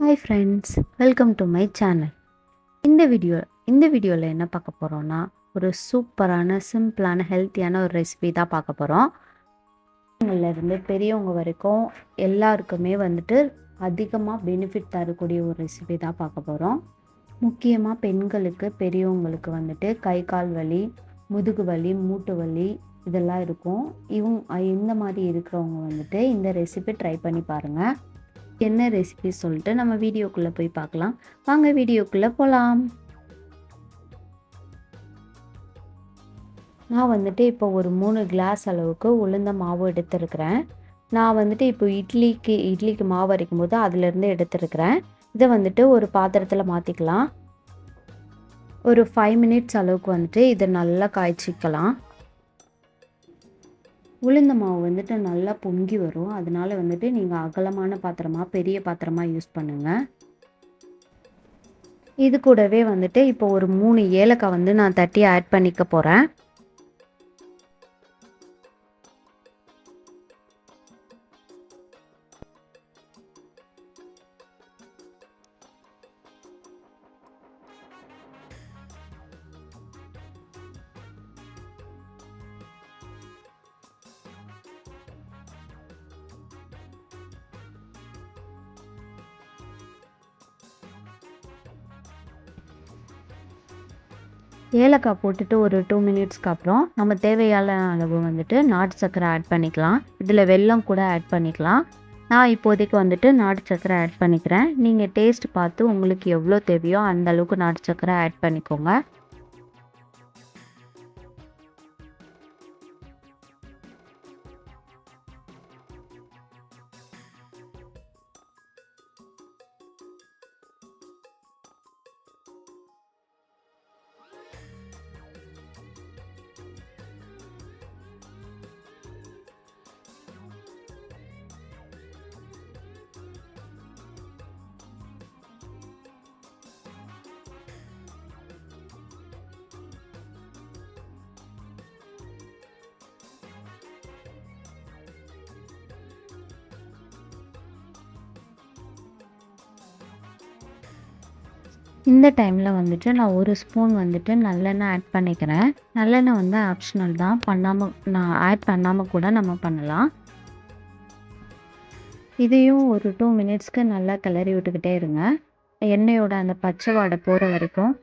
Hi friends welcome to my channel இந்த video இந்த வீடியோவில் என்ன பார்க்க போகிறோன்னா ஒரு சூப்பரான சிம்பிளான ஹெல்த்தியான ஒரு ரெசிபி தான் பார்க்க போகிறோம் இருந்து பெரியவங்க வரைக்கும் எல்லாருக்குமே வந்துட்டு அதிகமாக பெனிஃபிட் தரக்கூடிய ஒரு ரெசிபி தான் பார்க்க போகிறோம் முக்கியமாக பெண்களுக்கு பெரியவங்களுக்கு வந்துட்டு கை கால் வலி முதுகு வலி மூட்டு வலி இதெல்லாம் இருக்கும். இவங்க இந்த மாதிரி இருக்கிறவங்க வந்துட்டு இந்த ரெசிபி ட்ரை பண்ணி பாருங்கள் என்ன ரெசிபி சொல்லிட்டு நம்ம வீடியோக்குள்ளே போய் பார்க்கலாம். வாங்க வீடியோக்குள்ளே போகலாம் நான் வந்துட்டு இப்போ ஒரு மூணு கிளாஸ் அளவுக்கு உளுந்த மாவு எடுத்துருக்கிறேன். நான் வந்துட்டு இப்போ இட்லிக்கு இட்லிக்கு மாவு அரைக்கும் போது அதுலேருந்து எடுத்துருக்கிறேன். இதை வந்துட்டு ஒரு பாத்திரத்தில் மாற்றிக்கலாம் ஒரு ஃபைவ் மினிட்ஸ் அளவுக்கு வந்துட்டு இதை நல்லா காய்ச்சிக்கலாம். உளுந்த மாவு வந்துட்டு நல்லா பொங்கி வரும். அதனால வந்துட்டு நீங்கள் அகலமான பாத்திரமாக பெரிய பாத்திரமாக யூஸ் பண்ணுங்கள் இது கூடவே வந்துட்டு இப்போ ஒரு மூணு ஏலக்காய் வந்து நான் தட்டி ஆட் பண்ணிக்க போகிறேன் ஏலக்காய் போட்டுட்டு ஒரு டூ மினிட்ஸ்க்கு அப்புறம் நம்ம தேவையான அளவு வந்துட்டு நாட்டு சர்க்கரை ஆட் பண்ணிக்கலாம். இதில் வெல்லம் கூட ஆட் பண்ணிக்கலாம். நான் இப்போதைக்கு வந்துட்டு நாட்டு சர்க்கரை ஆட் பண்ணிக்கிறேன். நீங்கள் டேஸ்ட் பார்த்து உங்களுக்கு எவ்வளோ தேவையோ அந்த அளவுக்கு நாட்டு சர்க்கரை ஆட் பண்ணிக்கோங்க. இந்த டைமில் வந்துட்டு நான் ஒரு ஸ்பூன் வந்துட்டு நல்லெண்ணெய் ஆட் பண்ணிக்கிறேன். நல்லெண்ணெய் வந்து ஆப்ஷனல் தான். பண்ணாமல் நான் ஆட் பண்ணாமல் கூட நம்ம பண்ணலாம். இதையும் ஒரு டூ மினிட்ஸ்க்கு நல்லா கிளறி விட்டுக்கிட்டே இருங்க. எண்ணெயோட அந்த பச்சை வாடை போகிற வரைக்கும்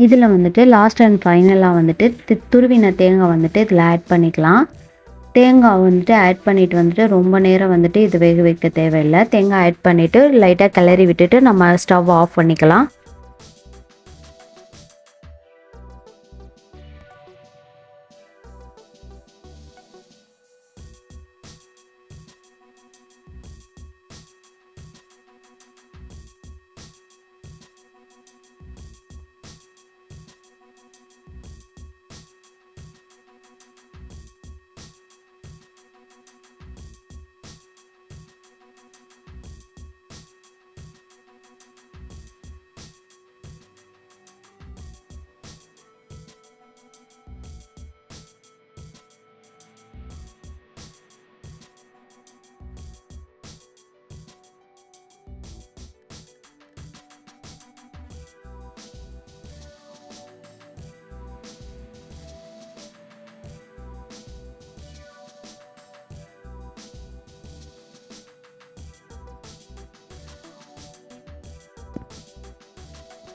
இதில் வந்துட்டு லாஸ்ட் அண்ட் ஃபைனலாக வந்துட்டு தி- துருவின தேங்காய் வந்துட்டு இதில் ஆட் பண்ணிக்கலாம். தேங்காய் வந்துட்டு ஆட் பண்ணிட்டு வந்துட்டு ரொம்ப நேரம் வந்துட்டு இது வேக வைக்க தேவையில்லை. தேங்காய் ஆட் பண்ணிவிட்டு லைட்டாக கிளறி விட்டுட்டு நம்ம ஸ்டவ் ஆஃப் பண்ணிக்கலாம்.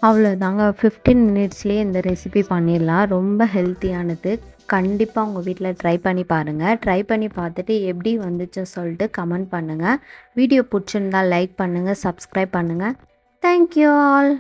அவ்வளோதாங்க ஃபிஃப்டீன் மினிட்ஸ்லேயே இந்த ரெசிபி பண்ணிடலாம். ரொம்ப ஹெல்த்தியானது கண்டிப்பாக உங்கள் வீட்டில் ட்ரை பண்ணி பாருங்கள் ட்ரை பண்ணி பார்த்துட்டு எப்படி வந்துச்சு சொல்லிட்டு கமெண்ட் பண்ணுங்கள் வீடியோ பிடிச்சிருந்தா லைக் பண்ணுங்கள் சப்ஸ்கிரைப் பண்ணுங்கள் தேங்க்யூ ஆல்